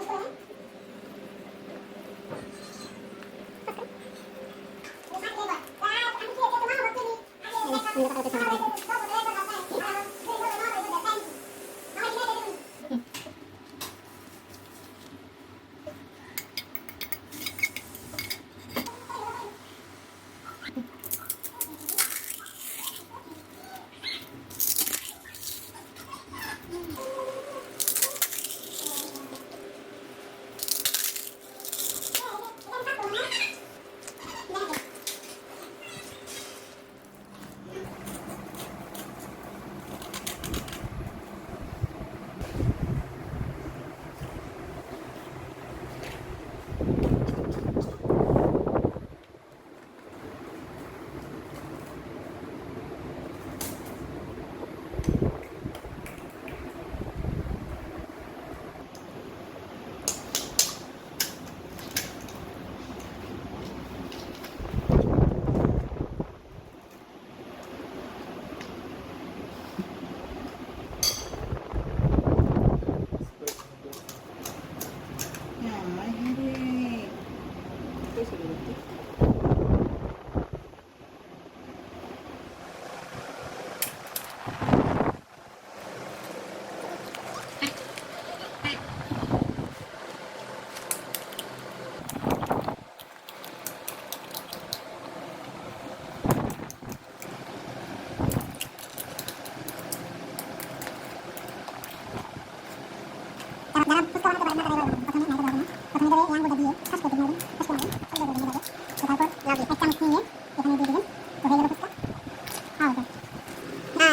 Thank you.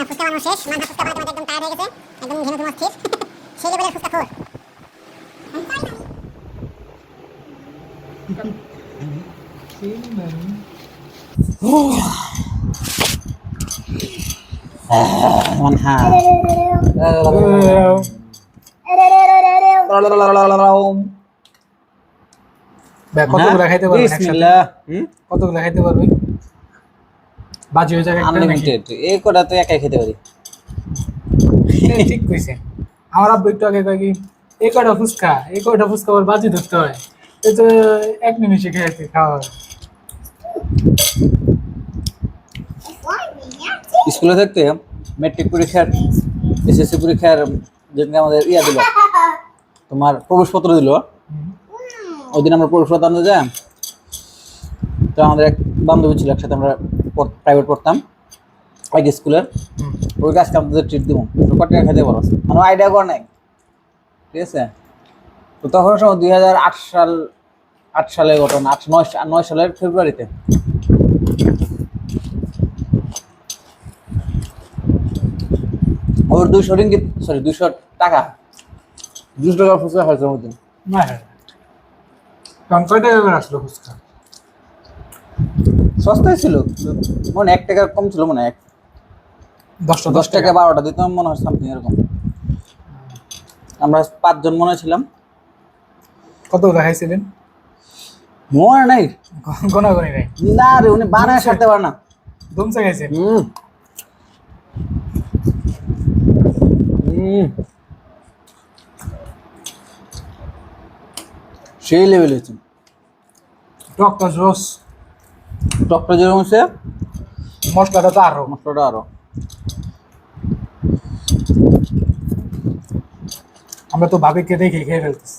Fuchka বানানো শেষ মাথা ফুচকা বানাতে বানাতে একদম টায়ার হয়ে গেছে একদম ঘেমে ঘুমাচ্ছি সেই লেভেলের ফুচকা খোর One half. ফুচকা বাজি হয় এক। স্কুলে থাকতে মেট্রিক পরীক্ষার এসএসসি পরীক্ষার যেদিন আমাদের ইয়া দিল তোমার প্রবেশপত্র দিল। ওই দিন আমরা প্রবেশপত্র আনতে যাই। তো আমাদের এক বান্ধবী ছিল, একসাথে আমরা প্রাইভেট পড়তাম, এক স্কুলের। ওই কাজকে আমাদের ট্রিট দিব। টাকা খেতে পারো মানে আইডিয়া কর নাই। ঠিক আছে? তো তখন সময় দুই হাজার আট সাল, আট সালের ঘটনা আট, নয় নয় সালের ফেব্রুয়ারিতে। ওর দুইশো রিঙ্গিত সরি দুইশো টাকা। দুশো টাকা ফুচকা খাইছে ওর না হ্যাঁ তখন কয়টা করে আসলো ফুচকা? সস্তাই ছিল মনে এক টাকা কম ছিল মনে এক দশটা দশ টাকা বারোটা দিতাম মনে হয় সামথিং এরকম। আমরা পাঁচজন মনে ছিলাম। কতগুলো খাইছিলেন? মনে নাই। গোনাগুনি নাই? না রে উনি বানায় সারতে পারে না। দুমসে খাইছেন? হুম। হুম। সেই লেভেল হয়েছে টকটা জোস টকটা যেরকম হচ্ছে মশলাটা তো আরও মশলাটা আরও আমরা তো ভাবিকে দেখে খেয়ে ফেলতেছি।